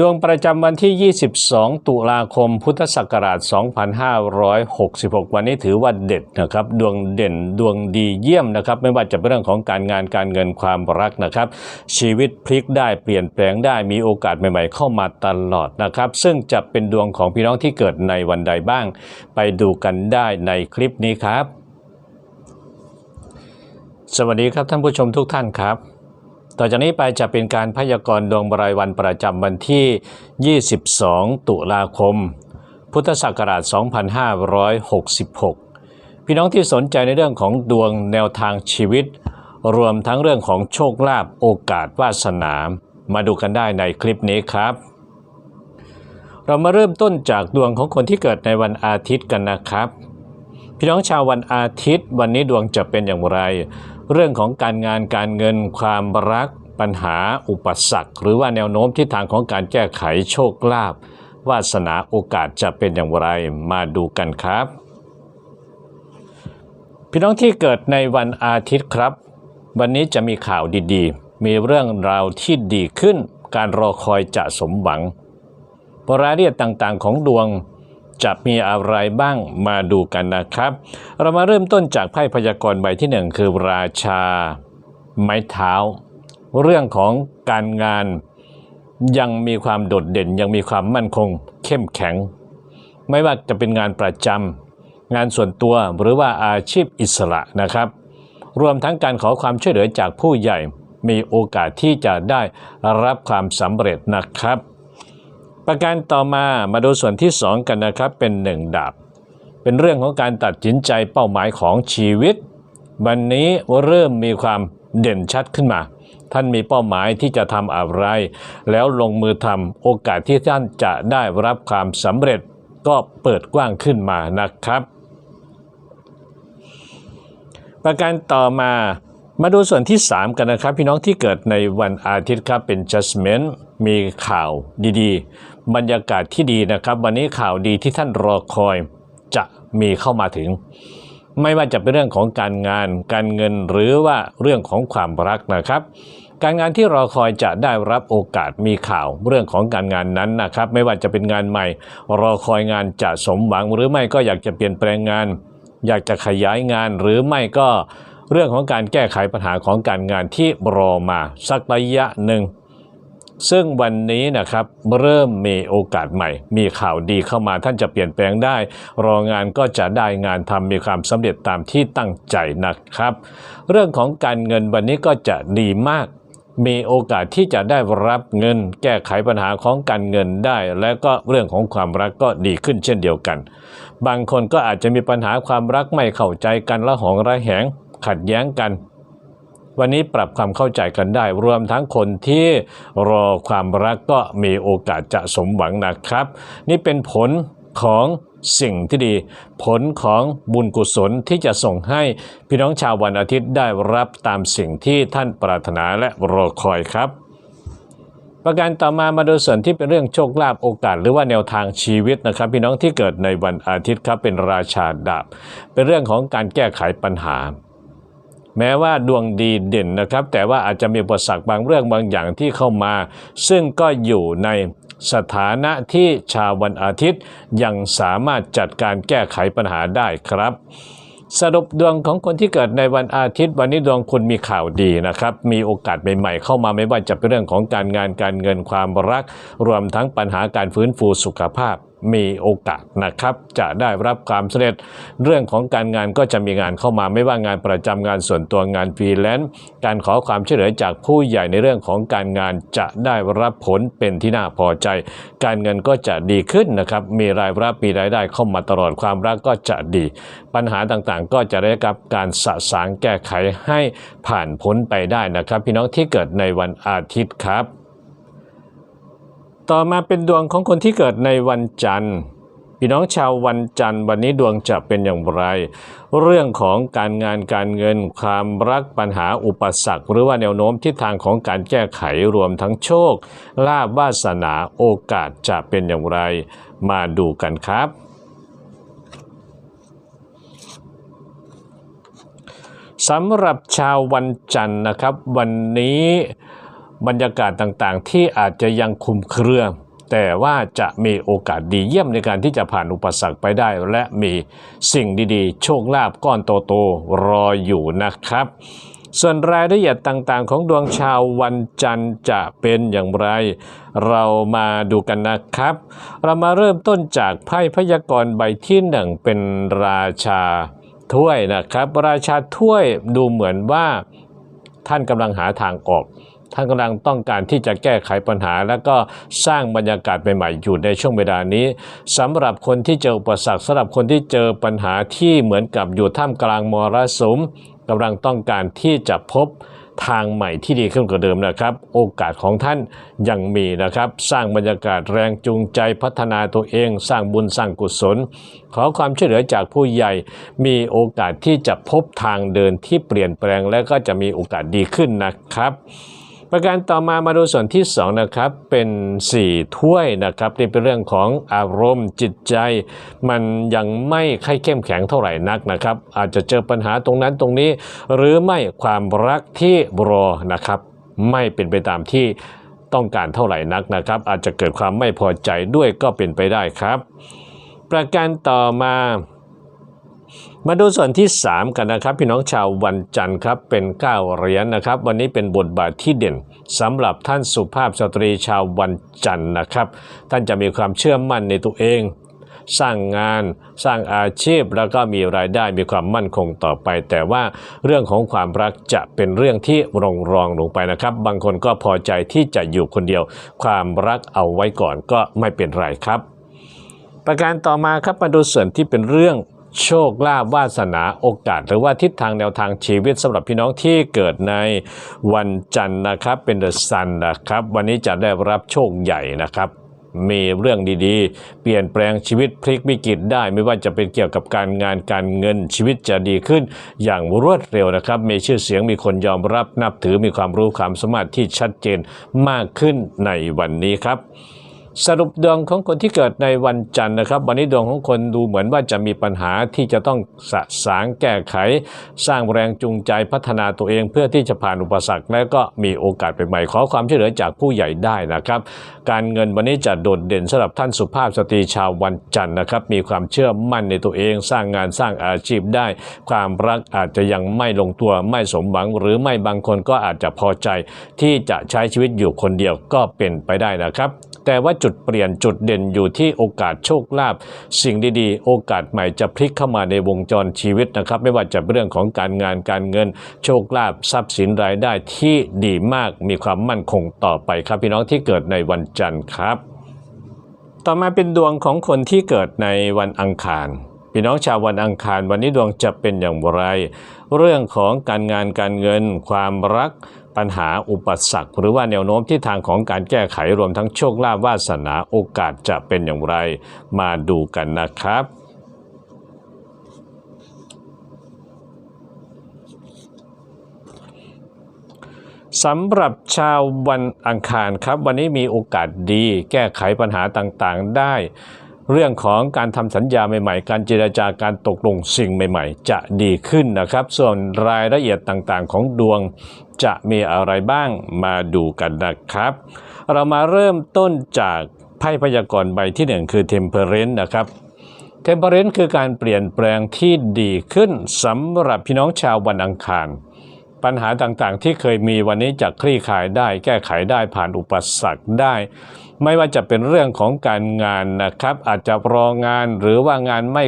ดวงประจำวันที่ 22 ตุลาคม พุทธศักราช 2566 วันนี้ถือว่าเด็ดนะครับ ดวงเด่นดวงดีเยี่ยมนะครับ ไม่ว่าจะเป็นเรื่องของการงานการเงินความรักนะครับ ชีวิตพลิกได้เปลี่ยนแปลงได้มีโอกาสใหม่ๆ เข้ามาตลอดนะครับ ซึ่งจะเป็นดวงของพี่น้องที่เกิดในวันใดบ้าง ไปดูกันได้ในคลิปนี้ครับ สวัสดีครับท่านผู้ชมทุกท่านครับ ต่อจากนี้ไปจะเป็นการพยากรณ์ดวงรายวันประจำวันที่ 22 ตุลาคม พุทธศักราช 2566 พี่น้องที่สนใจในเรื่องของดวงแนวทางชีวิต รวมทั้งเรื่องของโชคลาภโอกาสวาสนา มาดูกันได้ในคลิปนี้ครับ เรามาเริ่มต้นจากดวงของคนที่เกิดในวันอาทิตย์กันนะครับ พี่น้องชาววันอาทิตย์ วันนี้ดวงจะเป็นอย่างไร เรื่องของการงานการเงินความรักปัญหาอุปสรรค หรือว่าแนวโน้มทิศทางของการแก้ไขโชคลาภวาสนาโอกาสจะเป็นอย่างไรมาดูกันครับ พี่น้องที่เกิดในวันอาทิตย์ครับ วันนี้จะมีข่าวดีๆ มีเรื่องราวที่ดีขึ้น การรอคอยจะสมหวังรายละเอียดต่างๆของดวง จะมีอะไรบ้างมาดูกันนะครับ เรามาเริ่มต้นจากไพ่พยากรณ์ใบที่หนึ่งคือราชา ไม้เท้า เรื่องของการงานยังมีความโดดเด่นยังมีความมั่นคง เข้มแข็ง ไม่ว่าจะเป็นงานประจำงานส่วนตัวหรือว่าอาชีพอิสระนะครับ รวมทั้งการขอความช่วยเหลือจากผู้ใหญ่มีโอกาสที่จะได้รับความสำเร็จนะครับ ประการต่อมามาดูส่วนที่ 2 กันนะครับเป็นหนึ่งดาบ เป็นเรื่องของการตัดสินใจเป้าหมายของชีวิต วันนี้เริ่มมีความเด่นชัดขึ้นมา ท่านมีเป้าหมายที่จะทำอะไร แล้วลงมือทำโอกาสที่ท่านจะได้รับความสำเร็จก็เปิดกว้างขึ้นมานะครับ ประการต่อมามาดูส่วนที่ 3 กันนะครับ พี่น้องที่เกิดในวันอาทิตย์ครับเป็น judgment มีข่าวดีๆ บรรยากาศที่ดีนะครับ วันนี้ข่าวดีที่ท่านรอคอยจะมีเข้ามาถึง ไม่ว่าจะเป็นเรื่องของการงาน การเงินหรือว่าเรื่องของความรักนะครับ การงานที่รอคอยจะได้รับโอกาสมีข่าวเรื่องของการงานนั้นนะครับ ไม่ว่าจะเป็นงานใหม่ รอคอยงานจะสมหวังหรือไม่ก็อยากจะเปลี่ยนแปลงงาน อยากจะขยายงานหรือไม่ก็เรื่องของการแก้ไขปัญหาของการงานที่รอมาสักระยะหนึ่ง ซึ่งวันนี้นะครับเริ่มมีโอกาสใหม่ มีข่าวดีเข้ามาท่านจะเปลี่ยนแปลงได้ รองานก็จะได้งานทำมีความสำเร็จตามที่ตั้งใจนะครับ เรื่องของการเงินวันนี้ก็จะดีมากมีโอกาสที่จะได้รับเงิน แก้ไขปัญหาของการเงินได้ และก็เรื่องของความรักก็ดีขึ้นเช่นเดียวกัน บางคนก็อาจจะมีปัญหาความรักไม่เข้าใจกันละหองระแหง ขัดแย้งกัน วันนี้ปรับความเข้าใจกันได้ รวมทั้งคนที่รอความรักก็มีโอกาสจะสมหวังนะครับ นี่เป็นผลของสิ่งที่ดี ผลของบุญกุศลที่จะส่งให้พี่น้องชาววันอาทิตย์ได้รับตามสิ่งที่ท่านปรารถนาและรอคอยครับ ประการต่อมามาดูส่วนที่เป็นเรื่องโชคลาภโอกาส หรือว่าแนวทางชีวิตนะครับ พี่น้องที่เกิดในวันอาทิตย์ครับเป็นราชาดาบเป็นเรื่องของการแก้ไขปัญหา แม้ว่าดวงดีเด่นนะครับ แต่ว่าอาจจะมีอุปสรรคบางเรื่องบางอย่างที่เข้ามา ซึ่งก็อยู่ในสถานะที่ชาววันอาทิตย์ยังสามารถจัดการแก้ไขปัญหาได้ครับสรุปดวงของคนที่เกิดในวันอาทิตย์ วันนี้ดวงคุณมีข่าวดีนะครับ มีโอกาสใหม่ๆ เข้ามาไม่ว่าจะเป็นเรื่องของการงานการเงินความรัก รวมทั้งปัญหาการฟื้นฟูสุขภาพ มีโอกาสนะครับจะได้รับความสำเร็จ เรื่องของการงานก็จะมีงานเข้ามาไม่ว่างานประจำงานส่วนตัวงานฟรีแลนซ์การขอความช่วยเหลือจากผู้ใหญ่ในเรื่องของการงานจะได้รับผลเป็นที่น่าพอใจ การเงินก็จะดีขึ้นนะครับมีรายรับมีรายได้เข้ามาตลอดความรักก็จะดี ปัญหาต่างๆ ก็จะได้รับการสะสางแก้ไขให้ผ่านพ้นไปได้นะครับ พี่น้องที่เกิดในวันอาทิตย์ครับ ต่อมาเป็นดวงของคนที่เกิดในวันจันทร์พี่น้องชาววันจันทร์วันนี้ดวงจะเป็นอย่างไร เรื่องของการงานการเงินความรักปัญหาอุปสรรค หรือว่าแนวโน้มทิศทางของการแก้ไขรวมทั้งโชคลาภวาสนาโอกาสจะเป็นอย่างไร มาดูกันครับ สำหรับชาววันจันทร์นะครับ วันนี้ บรรยากาศต่างๆ ที่อาจจะยังคุมเครือ แต่ว่าจะมีโอกาสดีเยี่ยมในการที่จะผ่านอุปสรรคไปได้ และมีสิ่งดีๆ โชคลาภก้อนโตๆรออยู่นะครับ ส่วนรายละเอียดต่างๆ ของดวงชาววันจันทร์จะเป็นอย่างไร เรามาดูกันนะครับ เรามาเริ่มต้นจากไพ่พยากรณ์ใบที่หนึ่งเป็นราชาถ้วยนะครับ ราชาถ้วยดูเหมือนว่าท่านกำลังหาทางออก ท่านกำลังต้องการที่จะแก้ไขปัญหา แล้วก็สร้างบรรยากาศใหม่ๆอยู่ในช่วงเวลานี้สำหรับคนที่เจออุปสรรคสำหรับคนที่เจอปัญหาที่เหมือนกับอยู่ท่ามกลางมรสุมกำลังต้องการที่จะพบทางใหม่ที่ดีขึ้นกว่าเดิมนะครับ โอกาสของท่านยังมีนะครับ สร้างบรรยากาศแรงจูงใจพัฒนาตัวเอง สร้างบุญสร้างกุศล ขอความช่วยเหลือจากผู้ใหญ่ มีโอกาสที่จะพบทางเดินที่เปลี่ยนแปลงและก็จะมีโอกาสดีขึ้นนะครับ ประการต่อมามาดูส่วนที่สองนะครับเป็นสี่ถ้วยนะครับนี่เป็นเรื่องของอารมณ์จิตใจ มันยังไม่ค่อยเข้มแข็งเท่าไหร่นักนะครับ อาจจะเจอปัญหาตรงนั้นตรงนี้ หรือไม่ความรักที่รอนะครับ ไม่เป็นไปตามที่ต้องการเท่าไหร่นักนะครับ อาจจะเกิดความไม่พอใจด้วยก็เป็นไปได้ครับ ประการต่อมา มาดูส่วนที่ 3 กันนะครับ พี่น้องชาววันจันทร์ครับเป็น9เหรียญนะครับ วันนี้เป็นบทบาทที่เด่นสำหรับท่านสุภาพสตรีชาววันจันทร์นะครับ ท่านจะมีความเชื่อมั่นในตัวเอง สร้างงานสร้างอาชีพแล้วก็มีรายได้มีความมั่นคงต่อไป แต่ว่าเรื่องของความรักจะเป็นเรื่องที่รองรองลงไปนะครับ บางคนก็พอใจที่จะอยู่คนเดียว ความรักเอาไว้ก่อนก็ไม่เป็นไรครับประการต่อมาครับมาดูส่วนที่เป็นเรื่อง โชคลาภวาสนาโอกาส หรือว่าทิศทางแนวทางชีวิตสำหรับพี่น้องที่เกิดในวันจันทร์นะครับเป็นเดอะซันนะครับ วันนี้จะได้รับโชคใหญ่นะครับมีเรื่องดีๆ เปลี่ยนแปลงชีวิตพลิกวิกฤตได้ไม่ว่าจะเป็นเกี่ยวกับการงานการเงินชีวิตจะดีขึ้น อย่างรวดเร็วนะครับ มีชื่อเสียงมีคนยอมรับนับถือมีความรู้ความสามารถที่ชัดเจนมากขึ้นในวันนี้ครับ สรุปดวงของคนที่เกิดในวันจันทร์นะครับ วันนี้ดวงของคนดูเหมือนว่าจะมีปัญหาที่จะต้องสะสางแก้ไข สร้างแรงจูงใจพัฒนาตัวเอง เพื่อที่จะผ่านอุปสรรคและก็มีโอกาสใหม่ๆขอความช่วยเหลือจากผู้ใหญ่ได้นะครับ การเงินวันนี้จะโดดเด่นสำหรับท่านสุภาพสตรีชาววันจันทร์นะครับ มีความเชื่อมั่นในตัวเอง สร้างงานสร้างอาชีพได้ ความรักอาจจะยังไม่ลงตัวไม่สมหวัง หรือไม่บางคนก็อาจจะพอใจ ที่จะใช้ชีวิตอยู่คนเดียวก็เป็นไปได้นะครับ แต่ว่าจุดเปลี่ยนจุดเด่นอยู่ที่โอกาสโชคลาภสิ่งดีๆ โอกาสใหม่จะพลิกเข้ามาในวงจรชีวิตนะครับ ไม่ว่าจะเรื่องของการงานการเงิน โชคลาภทรัพย์สินรายได้ที่ดีมากมีความมั่นคงต่อไปครับ พี่น้องที่เกิดในวันจันทร์ครับ ต่อมาเป็นดวงของคนที่เกิดในวันอังคารพี่น้องชาววันอังคารวันนี้ดวงจะเป็นอย่างไร เรื่องของการงานการเงิน ความรัก ปัญหาอุปสรรค หรือว่าแนวโน้มที่ทางของการแก้ไขรวมทั้งโชคลาภวาสนาโอกาสจะเป็นอย่างไร มาดูกันนะครับสำหรับชาววันอังคารครับ วันนี้มีโอกาสดีแก้ไขปัญหาต่างๆได้ เรื่องของการทำสัญญาใหม่ๆ การเจรจาการตกลงสิ่งใหม่ๆ จะดีขึ้นนะครับ ส่วนรายละเอียดต่างๆ ของดวงจะมีอะไรบ้างมาดูกันนะครับ เรามาเริ่มต้นจากไพ่พยากรณ์ใบที่หนึ่งคือ Temperance นะครับเทมเพ r รน e คือการเปลี่ยนแปลงที่ดีขึ้นสำหรับพี่น้องชาววันอังคารปัญหาต่างๆ ที่เคยมีวันนี้จะคลี่คลายได้ แก้ไขได้ผ่านอุปสรรคได้ ไม่ว่าจะเป็นเรื่องของการงานนะครับ อาจจะรองานหรือว่างานไม่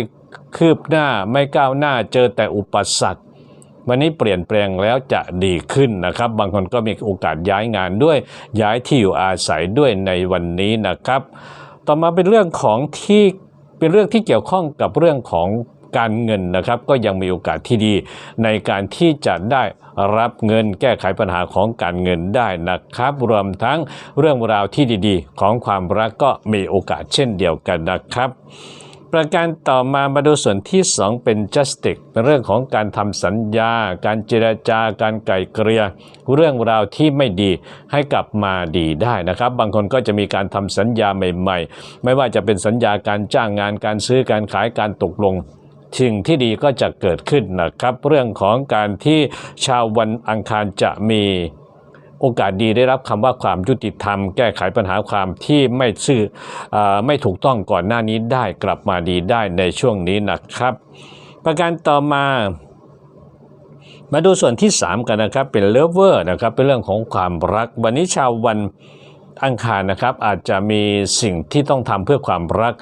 คืบหน้าไม่ก้าวหน้าเจอแต่อุปสรรค วันนี้เปลี่ยนแปลงแล้วจะดีขึ้นนะครับ บางคนก็มีโอกาสย้ายงานด้วยย้ายที่อยู่อาศัยด้วยในวันนี้นะครับ ต่อมาเป็นเรื่องของที่เป็นเรื่องที่เกี่ยวข้องกับเรื่องของ การเงินนะครับ ก็ยังมีโอกาสที่ดี ในการที่จะได้รับเงินแก้ไขปัญหาของการเงินได้นะครับ รวมทั้งเรื่องราวที่ดีๆ ของความรักก็มีโอกาสเช่นเดียวกันนะครับประการต่อมามาดูส่วนที่ 2 เป็น justice เป็นเรื่องของการทำสัญญา การเจรจาการไกล่เกลี่ยเรื่องราวที่ไม่ดีให้กลับมาดีได้นะครับ บางคนก็จะมีการทำสัญญาใหม่ ๆ ไม่ว่าจะเป็นสัญญาการจ้างงานการซื้อการขายการตกลง สิ่งที่ดีก็จะเกิดขึ้นนะครับ เรื่องของการที่ชาววันอังคารจะมีโอกาสดีได้รับคำว่าความยุติธรรม แก้ไขปัญหาความที่ไม่ซื่ออไม่ถูกต้องก่อนหน้านี้ได้กลับมาดีได้ในช่วงนี้นะครับ ประการต่อมามาดูส่วนที่ 3 กันนะครับเป็นเลิฟเวอร์นะครับเป็นเรื่องของความรัก วันนี้ชาววันอังคารนะครับอาจจะมีสิ่งที่ต้องทำเพื่อความรัก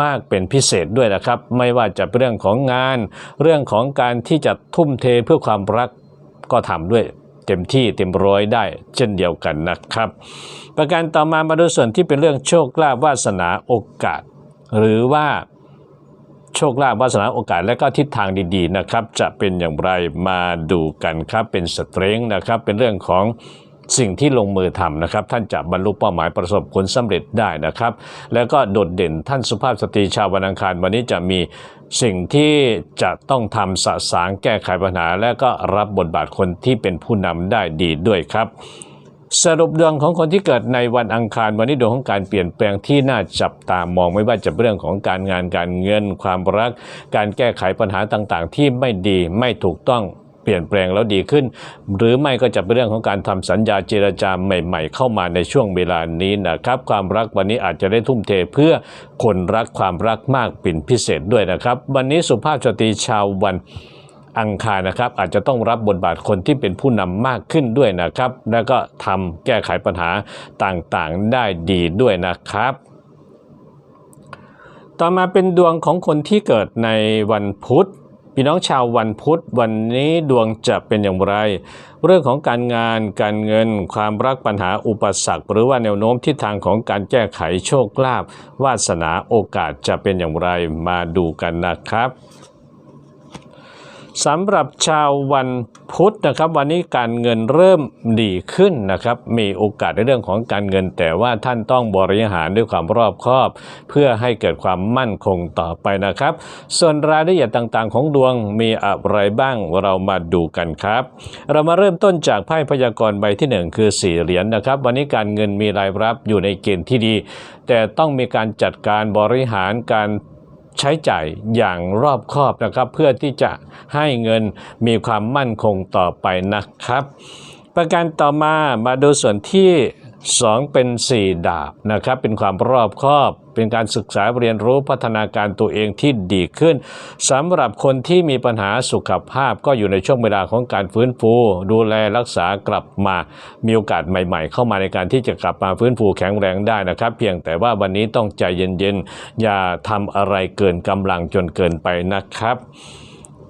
มากเป็นพิเศษด้วยนะครับ ไม่ว่าจะเป็นเรื่องของงาน เรื่องของการที่จะทุ่มเทเพื่อความรักก็ทำด้วยเต็มที่เต็มร้อยได้เช่นเดียวกันนะครับ ประการต่อมามาดูส่วนที่เป็นเรื่องโชคลาภวาสนาโอกาส หรือว่าโชคลาภวาสนาโอกาสและก็ทิศทางดีๆนะครับ จะเป็นอย่างไรมาดูกันครับเป็นสเตรงนะครับเป็นเรื่องของ สิ่งที่ลงมือทำนะครับ ท่านจะบรรลุเป้าหมายประสบผลสำเร็จได้นะครับ แล้วก็โดดเด่นท่านสุภาพสตรีชาววันอังคารวันนี้จะมีสิ่งที่จะต้องทำสะสางแก้ไขปัญหา และก็รับบทบาทคนที่เป็นผู้นำได้ดีด้วยครับสรุปดวงของคนที่เกิดในวันอังคารวันนี้ดวงของการเปลี่ยนแปลงที่น่าจับตามองไม่ว่าจะเป็นเรื่องของการงานการเงินความรัก การแก้ไขปัญหาต่างๆ ที่ไม่ดีไม่ถูกต้อง เปลี่ยนแปลงแล้วดีขึ้น หรือไม่ก็จะเป็นเรื่องของการทำสัญญาเจรจาใหม่ ๆ เข้ามาในช่วงเวลานี้นะครับความรักวันนี้อาจจะได้ทุ่มเทเพื่อคนรักความรักมากเป็นพิเศษด้วยนะครับ วันนี้สุภาพสตรีชาววันอังคารนะครับอาจจะต้องรับบทบาทคนที่เป็นผู้นำมากขึ้นด้วยนะครับ แล้วก็ทำแก้ไขปัญหาต่างๆได้ดีด้วยนะครับ ต่อมาเป็นดวงของคนที่เกิดในวันพุธ พี่น้องชาววันพุธวันนี้ดวงจะเป็นอย่างไร เรื่องของการงานการเงิน ความรักปัญหาอุปสรรค หรือว่าแนวโน้มทิศทางของการแก้ไขโชคลาภวาสนาโอกาสจะเป็นอย่างไรมาดูกันนะครับ สำหรับชาววันพุธนะครับ วันนี้การเงินเริ่มดีขึ้นนะครับ มีโอกาสในเรื่องของการเงิน แต่ว่าท่านต้องบริหารด้วยความรอบคอบ เพื่อให้เกิดความมั่นคงต่อไปนะครับ ส่วนรายละเอียดต่างๆ ของดวงมีอะไรบ้างเรามาดูกันครับ เรามาเริ่มต้นจากไพ่พยากรณ์ใบที่หนึ่งคือสี่เหรียญนะครับ วันนี้การเงินมีรายรับอยู่ในเกณฑ์ที่ดี แต่ต้องมีการจัดการบริหารการ ใช้จ่ายอย่างรอบคอบนะครับ เพื่อที่จะให้เงินมีความมั่นคงต่อไปนะครับ ประการต่อมามาดูส่วนที่ 2เป็น4ดาบนะครับเป็นความรอบคอบ เป็นการศึกษาเรียนรู้พัฒนาการตัวเองที่ดีขึ้นสำหรับคนที่มีปัญหาสุขภาพก็อยู่ในช่วงเวลาของการฟื้นฟู ดูแลรักษากลับมามีโอกาสใหม่ ๆ เข้ามาในการที่จะกลับมาฟื้นฟูแข็งแรงได้นะครับ เพียงแต่ว่าวันนี้ต้องใจเย็นๆ อย่าทำอะไรเกินกำลังจนเกินไปนะครับ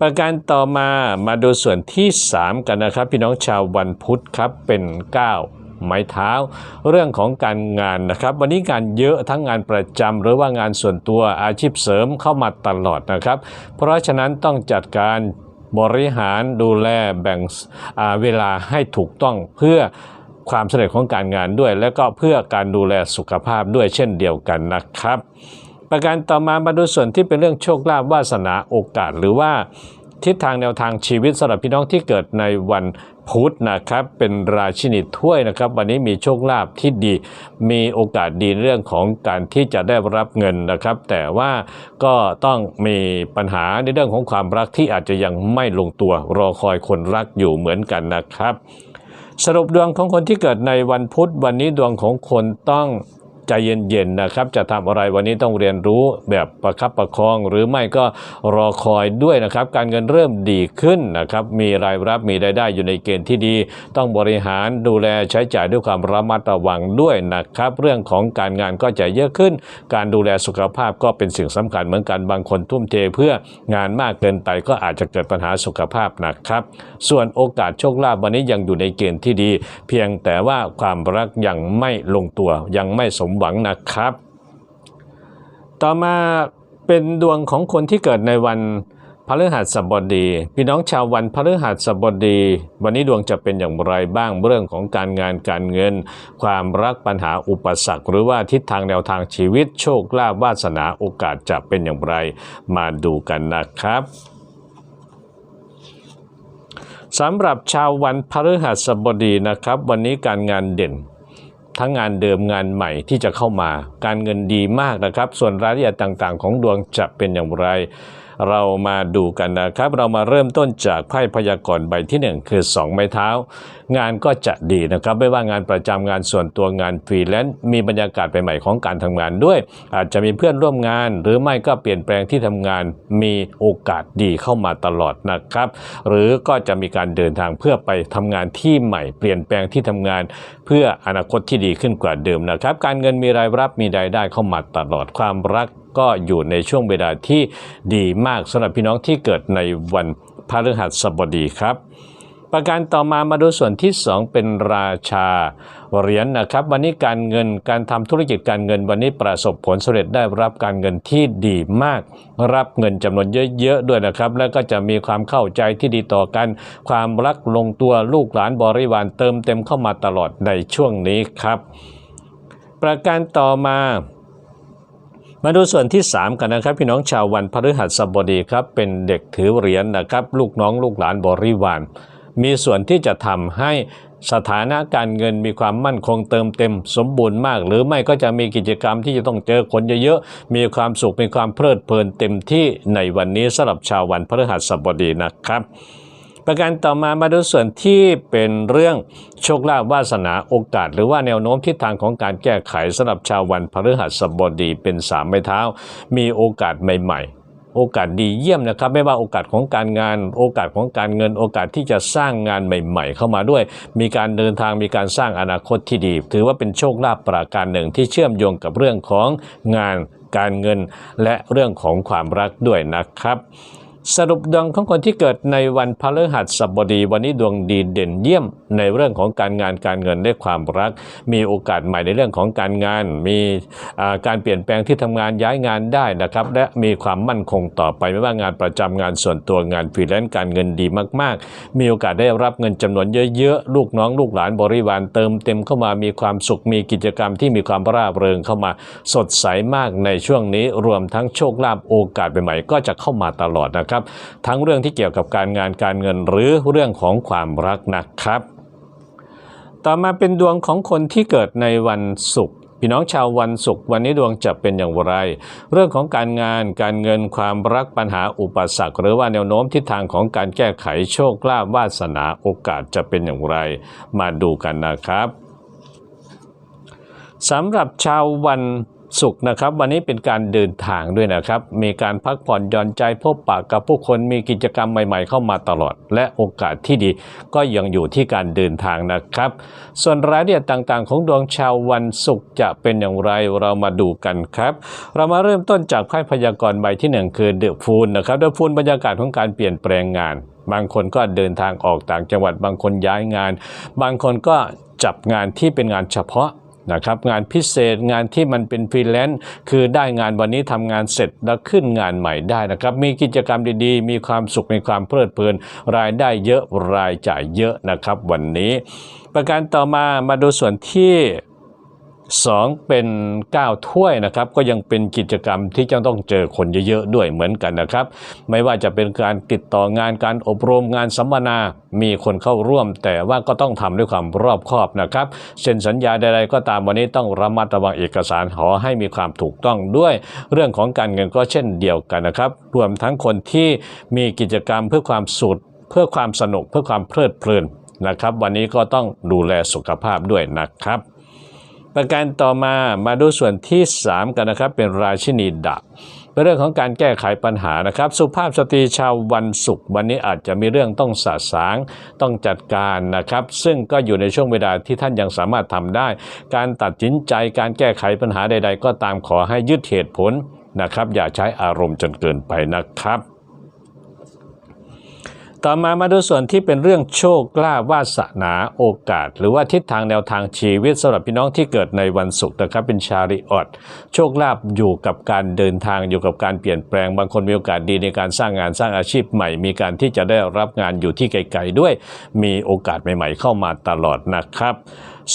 ประการต่อมามาดูส่วนที่ 3 กันนะครับ พี่น้องชาววันพุธครับเป็น 9 ไม้เท้า เรื่องของการงานนะครับ วันนี้งานเยอะทั้งงานประจำหรือว่างานส่วนตัวอาชีพเสริมเข้ามาตลอดนะครับ เพราะฉะนั้นต้องจัดการบริหารดูแลแบ่งเวลาให้ถูกต้องเพื่อความสำเร็จของการงานด้วย และก็เพื่อการดูแลสุขภาพด้วยเช่นเดียวกันนะครับ ประการต่อมามาดูส่วนที่เป็นเรื่องโชคลาภวาสนาโอกาสหรือว่าทิศทางแนวทางชีวิตสำหรับพี่น้องที่เกิดในวัน พุธนะครับ เป็นราชินีถ้วยนะครับ วันนี้มีโชคลาภที่ดี มีโอกาสดีเรื่องของการที่จะได้รับเงินนะครับ แต่ว่าก็ต้องมีปัญหาในเรื่องของความรักที่อาจจะยังไม่ลงตัว รอคอยคนรักอยู่เหมือนกันนะครับ สรุปดวงของคนที่เกิดในวันพุธวันนี้ดวงของคนต้อง ใจเย็นๆนะครับ จะทำอะไรวันนี้ต้องเรียนรู้แบบประคับประคอง หรือไม่ก็รอคอยด้วยนะครับ การเงินเริ่มดีขึ้นนะครับ มีรายรับมีรายได้อยู่ในเกณฑ์ที่ดี ต้องบริหารดูแลใช้จ่ายด้วยความระมัดระวังด้วยนะครับ เรื่องของการงานก็จะเยอะขึ้น การดูแลสุขภาพก็เป็นสิ่งสำคัญเหมือนกันบางคนทุ่มเทเพื่องานมากเกินไปก็อาจจะเกิดปัญหาสุขภาพนะครับ ส่วนโอกาสโชคลาภวันนี้ยังอยู่ในเกณฑ์ที่ดี เพียงแต่ว่าความรักยังไม่ลงตัวยังไม่สมหวังนะครับ ต่อมาเป็นดวงของคนที่เกิดในวันพฤหัสบดี พี่น้องชาววันพฤหัสบดี วันนี้ดวงจะเป็นอย่างไรบ้างเรื่องของการงานการเงิน ความรักปัญหาอุปสรรค หรือว่าทิศทางแนวทางชีวิตโชคลาภวาสนาโอกาสจะเป็นอย่างไร มาดูกันนะครับสำหรับชาววันพฤหัสบดีนะครับ วันนี้การงานเด่น ทั้งงานเดิมงานใหม่ที่จะเข้ามา การเงินดีมากนะครับ ส่วนรายละเอียดต่างๆ ของดวงจะเป็นอย่างไร เรามาดูกันนะครับ เรามาเริ่มต้นจากไพ่พยากรณ์ใบที่หนึ่งคือสองไม้เท้างานก็จะดีนะครับ ไม่ว่างานประจำงานส่วนตัวงานฟรีแลนซ์มีบรรยากาศใหม่ๆของการทำงานด้วย อาจจะมีเพื่อนร่วมงาน หรือไม่ก็เปลี่ยนแปลงที่ทำงานมีโอกาสดีเข้ามาตลอดนะครับ หรือก็จะมีการเดินทางเพื่อไปทำงานที่ใหม่ เปลี่ยนแปลงที่ทำงาน เพื่ออนาคตที่ดีขึ้นกว่าเดิมนะครับ การเงินมีรายรับมีรายได้เข้ามาตลอดความรักก็อยู่ในช่วงเวลาที่ดีมากสำหรับพี่น้องที่เกิดในวันพฤหัสบดีครับ ประการต่อมามาดูส่วนที่ 2 เป็นราชาเหรียญนะครับ วันนี้การเงินการทำธุรกิจการเงินวันนี้ประสบผลสำเร็จได้รับการเงินที่ดีมาก รับเงินจำนวนเยอะๆด้วยนะครับ แล้วก็จะมีความเข้าใจที่ดีต่อกัน ความรักลงตัวลูกหลานบริวารเติมเต็มเข้ามาตลอดในช่วงนี้ครับ ประการต่อมามาดูส่วนที่ 3 กันนะครับ พี่น้องชาววันพฤหัสบดีครับเป็นเด็กถือเหรียญนะครับ ลูกน้องลูกหลานบริวาร มีส่วนที่จะทำให้สถานะการเงินมีความมั่นคงเติมเต็ม สมบูรณ์มาก หรือไม่ก็จะมีกิจกรรมที่จะต้องเจอคนเยอะๆ มีความสุขมีความเพลิดเพลินเต็มที่ในวันนี้สำหรับชาววันพฤหัสบดีนะครับ ประการต่อมามาดูส่วนที่เป็นเรื่องโชคลาภวาสนาโอกาส หรือว่าแนวโน้มทิศทางของการแก้ไขสำหรับชาววันพฤหัสบดีเป็นสามไม้เท้า มีโอกาสใหม่ๆ โอกาสดีเยี่ยมนะครับ ไม่ว่าโอกาสของการงาน โอกาสของการเงิน โอกาสที่จะสร้างงานใหม่ ๆ เข้ามาด้วย มีการเดินทางมีการสร้างอนาคตที่ดี ถือว่าเป็นโชคลาภประการหนึ่งที่เชื่อมโยงกับเรื่องของงานการเงิน และเรื่องของความรักด้วยนะครับ สรุปดวงของคนที่เกิดในวันพฤหัสบดีวันนี้ดวงดีเด่นเยี่ยมในเรื่องของการงานการเงินและความรัก มีโอกาสใหม่ในเรื่องของการงาน มีการเปลี่ยนแปลงที่ทำงานย้ายงานได้นะครับ และมีความมั่นคงต่อไปไม่ว่างานประจำงานส่วนตัวงานฟรีแลนซ์การเงินดีมาก ๆ มีโอกาสได้รับเงินจำนวนเยอะๆลูกน้องลูกหลานบริวารเติมเต็มเข้ามามีความสุขมีกิจกรรมที่มีความร่าเริงเข้ามาสดใสมากในช่วงนี้รวมทั้งโชคลาภโอกาสใหม่ๆก็จะเข้ามาตลอดนะครับทั้งเรื่องที่เกี่ยวกับการงานการเงินหรือเรื่องของความรักนะครับ ต่อมาเป็นดวงของคนที่เกิดในวันศุกร์พี่น้องชาววันศุกร์วันนี้ดวงจะเป็นอย่างไร เรื่องของการงานการเงินความรักปัญหาอุปสรรค หรือว่าแนวโน้มทิศทางของการแก้ไขโชคลาภวาสนาโอกาสจะเป็นอย่างไร มาดูกันนะครับสำหรับชาววัน ศุกนะครับ วันนี้เป็นการเดินทางด้วยนะครับ มีการพักผ่อนหย่อนใจพบปะกับผู้คนมีกิจกรรมใหม่ ๆ เข้ามาตลอด และโอกาสที่ดีก็ยังอยู่ที่การเดินทางนะครับ ส่วนรายละเอียดต่างๆ ของดวงชาววันศุกร์จะเป็นอย่างไรเรามาดูกันครับ เรามาเริ่มต้นจากไพ่พยากรณ์ใบที่หนึ่งคือเดือะฟูนนะครับเดือะฟูนบรรยากาศของการเปลี่ยนแปลงงาน บางคนก็เดินทางออกต่างจังหวัด บางคนย้ายงาน บางคนก็จับงานที่เป็นงานเฉพาะ นะครับงานพิเศษงานที่มันเป็นฟรีแลนซ์คือได้งานวันนี้ทำงานเสร็จแล้วขึ้นงานใหม่ได้นะครับ มีกิจกรรมดีๆ มีความสุขมีความเพลิดเพลิน รายได้เยอะรายจ่ายเยอะนะครับ วันนี้ ประการต่อมามาดูส่วนที่ 2 เป็น 9 ถ้วยนะครับ ก็ยังเป็นกิจกรรมที่จะต้องเจอคนเยอะๆด้วยเหมือนกันนะครับ ไม่ว่าจะเป็นการติดต่องานการอบรมงานสัมมนา มีคนเข้าร่วม แต่ว่าก็ต้องทำด้วยความรอบคอบนะครับเซ็นสัญญาใดๆก็ตามวันนี้ต้องระมัดระวังเอกสารขอให้มีความถูกต้องด้วย เรื่องของการเงินก็เช่นเดียวกันนะครับ รวมทั้งคนที่มีกิจกรรมเพื่อความสุดเพื่อความสนุกเพื่อความเพลิดเพลินนะครับ วันนี้ก็ต้องดูแลสุขภาพด้วยนะครับ ประการต่อมามาดูส่วนที่ 3 กันนะครับ เป็นราชินีดาบเป็นเรื่องของการแก้ไขปัญหานะครับ สุภาพสตรีชาววันศุกร์วันนี้อาจจะมีเรื่องต้องสะสางต้องจัดการนะครับ ซึ่งก็อยู่ในช่วงเวลาที่ท่านยังสามารถทำได้ การตัดสินใจการแก้ไขปัญหาใด ๆ ก็ตามขอให้ยึดเหตุผลนะครับ อย่าใช้อารมณ์จนเกินไปนะครับ ต่อมามาดูส่วนที่เป็นเรื่องโชคลาภวาสนาโอกาส หรือว่าทิศทางแนวทางชีวิตสำหรับพี่น้องที่เกิดในวันศุกร์นะครับ เป็นชาริออตโชคลาภอยู่กับการเดินทางอยู่กับการเปลี่ยนแปลงบางคนมีโอกาสดีในการสร้างงานสร้างอาชีพใหม่ มีการที่จะได้รับงานอยู่ที่ไกลๆด้วย มีโอกาสใหม่ ๆ เข้ามาตลอดนะครับ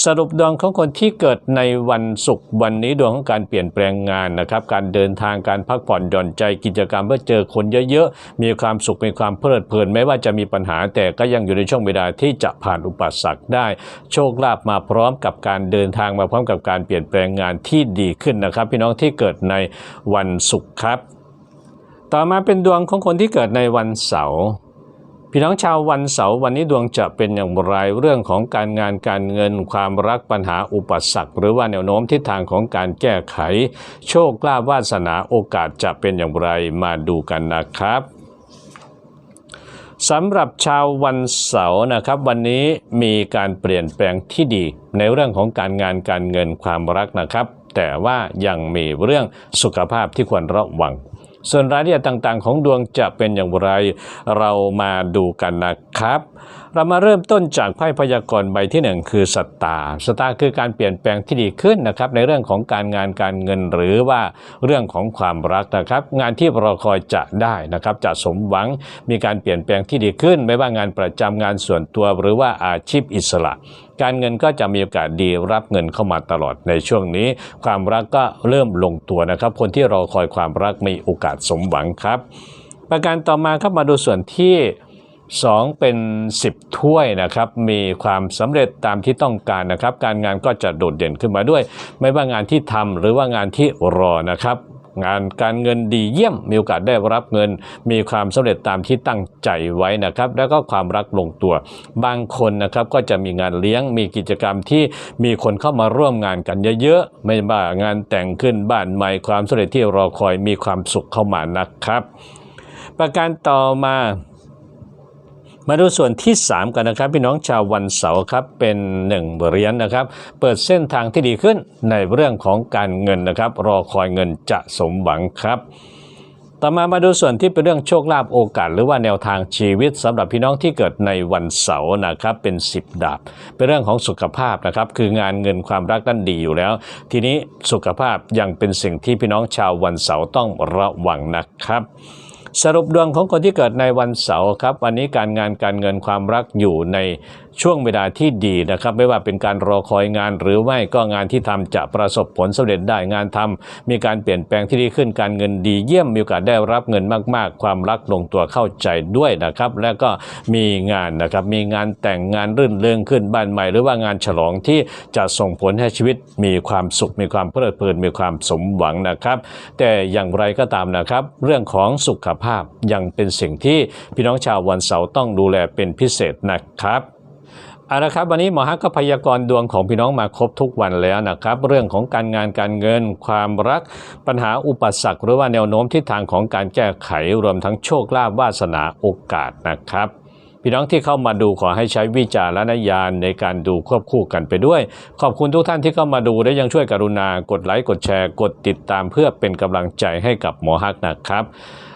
สรุปดวงของคนที่เกิดในวันศุกร์วันนี้ดวงของการเปลี่ยนแปลงงานนะครับ การเดินทางการพักผ่อนหย่อนใจกิจกรรมเพื่อเจอคนเยอะๆ มีความสุขมีความเพลิดเพลินแม้ว่าจะมีปัญหาแต่ก็ยังอยู่ในช่วงเวลาที่จะผ่านอุปสรรคได้ โชคลาภมาพร้อมกับการเดินทางมาพร้อมกับการเปลี่ยนแปลงงานที่ดีขึ้นนะครับ พี่น้องที่เกิดในวันศุกร์ครับ ต่อมาเป็นดวงของคนที่เกิดในวันเสาร์พี่น้องชาววันเสาร์วันนี้ดวงจะเป็นอย่างไรเรื่องของการงานการเงินความรักปัญหาอุปสรรค หรือว่าแนวโน้มทิศทางของการแก้ไข โชคลาภวาสนาโอกาสจะเป็นอย่างไรมาดูกันนะครับ สำหรับชาววันเสาร์นะครับ วันนี้มีการเปลี่ยนแปลงที่ดี ในเรื่องของการงานการเงินความรักนะครับ แต่ว่ายังมีเรื่องสุขภาพที่ควรระวัง ส่วนรายละเอียดต่างๆ ของดวงจะเป็นอย่างไร เรามาดูกันนะครับ เรามาเริ่มต้นจากไพ่พยากรณ์ใบที่หนึ่งคือสตาร์สตาร์คือการเปลี่ยนแปลงที่ดีขึ้นนะครับในเรื่องของการงานการเงินหรือว่าเรื่องของความรักนะครับ งานที่รอคอยจะได้นะครับจะสมหวังมีการเปลี่ยนแปลงที่ดีขึ้น ไม่ว่างานประจำงานส่วนตัวหรือว่าอาชีพอิสระ การเงินก็จะมีโอกาสดีรับเงินเข้ามาตลอดในช่วงนี้ ความรักก็เริ่มลงตัวนะครับ คนที่รอคอยความรักมีโอกาสสมหวังครับ ประการต่อมาครับมาดูส่วนที่2เป็น 10 ถ้วยนะครับ มีความสำเร็จตามที่ต้องการนะครับ การงานก็จะโดดเด่นขึ้นมาด้วย ไม่ว่างานที่ทำหรือว่างานที่รอนะครับ งานการเงินดีเยี่ยม มีโอกาสได้รับเงิน มีความสำเร็จตามที่ตั้งใจไว้นะครับ แล้วก็ความรักลงตัว บางคนนะครับก็จะมีงานเลี้ยง มีกิจกรรมที่มีคนเข้ามาร่วมงานกันเยอะๆ ไม่ว่างานแต่งขึ้นบ้านใหม่ความสำเร็จที่รอคอยมีความสุขเข้ามานะครับ ประการต่อมา มาดูส่วนที่ 3 กันนะครับ พี่น้องชาววันเสาร์ครับเป็น1เหรียญนะครับ เปิดเส้นทางที่ดีขึ้นในเรื่องของการเงินนะครับ รอคอยเงินจะสมหวังครับ ต่อมามาดูส่วนที่เป็นเรื่องโชคลาภโอกาส หรือว่าแนวทางชีวิตสำหรับพี่น้องที่เกิดในวันเสาร์นะครับเป็น 10 ดาบ เป็นเรื่องของสุขภาพนะครับ คืองานเงินความรักนั่นดีอยู่แล้ว ทีนี้สุขภาพยังเป็นสิ่งที่พี่น้องชาววันเสาร์ต้องระวังนะครับ สรุปดวงของคนที่เกิดในวันเสาร์ครับ วันนี้การงานการเงินความรักอยู่ในช่วงเวลาที่ดีนะครับ ไม่ว่าเป็นการรอคอยงานหรือไม่ก็งานที่ทำจะประสบผลสำเร็จได้งานทำมีการเปลี่ยนแปลงที่ดีขึ้นการเงินดีเยี่ยมมีโอกาสได้รับเงินมาก ๆ ความรักลงตัวเข้าใจด้วยนะครับ และก็มีงานนะครับมีงานแต่งงานรื่นเริงขึ้นบ้านใหม่ หรือว่างานฉลองที่จะส่งผลให้ชีวิตมีความสุขมีความเพลิดเพลินมีความสมหวังนะครับ แต่อย่างไรก็ตามนะครับ เรื่องของสุขภาพยังเป็นสิ่งที่พี่น้องชาววันเสาร์ต้องดูแลเป็นพิเศษนะครับ เอาละครับวันนี้หมอฮักก็พยากรณ์ดวงของพี่น้องมาครบทุกวันแล้วนะครับ เรื่องของการงานการเงิน ความรัก ปัญหาอุปสรรคหรือว่าแนวโน้มทิศทางของการแก้ไขรวมทั้งโชคลาภวาสนาโอกาสนะครับ พี่น้องที่เข้ามาดูขอให้ใช้วิจารณญาณในการดูควบคู่กันไปด้วย ขอบคุณทุกท่านที่เข้ามาดูและยังช่วยกรุณากดไลค์กดแชร์ กดติดตามเพื่อเป็นกำลังใจให้กับหมอฮักนะครับ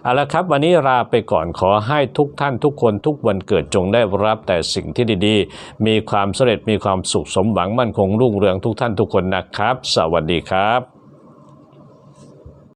เอาละครับ วันนี้ลาไปก่อนขอให้ทุกท่านทุกคนทุกวันเกิดจงได้รับแต่สิ่งที่ดีๆ มีความสำเร็จมีความสุขสมหวังมั่นคงรุ่งเรืองทุกท่านทุกคนนะครับ สวัสดีครับ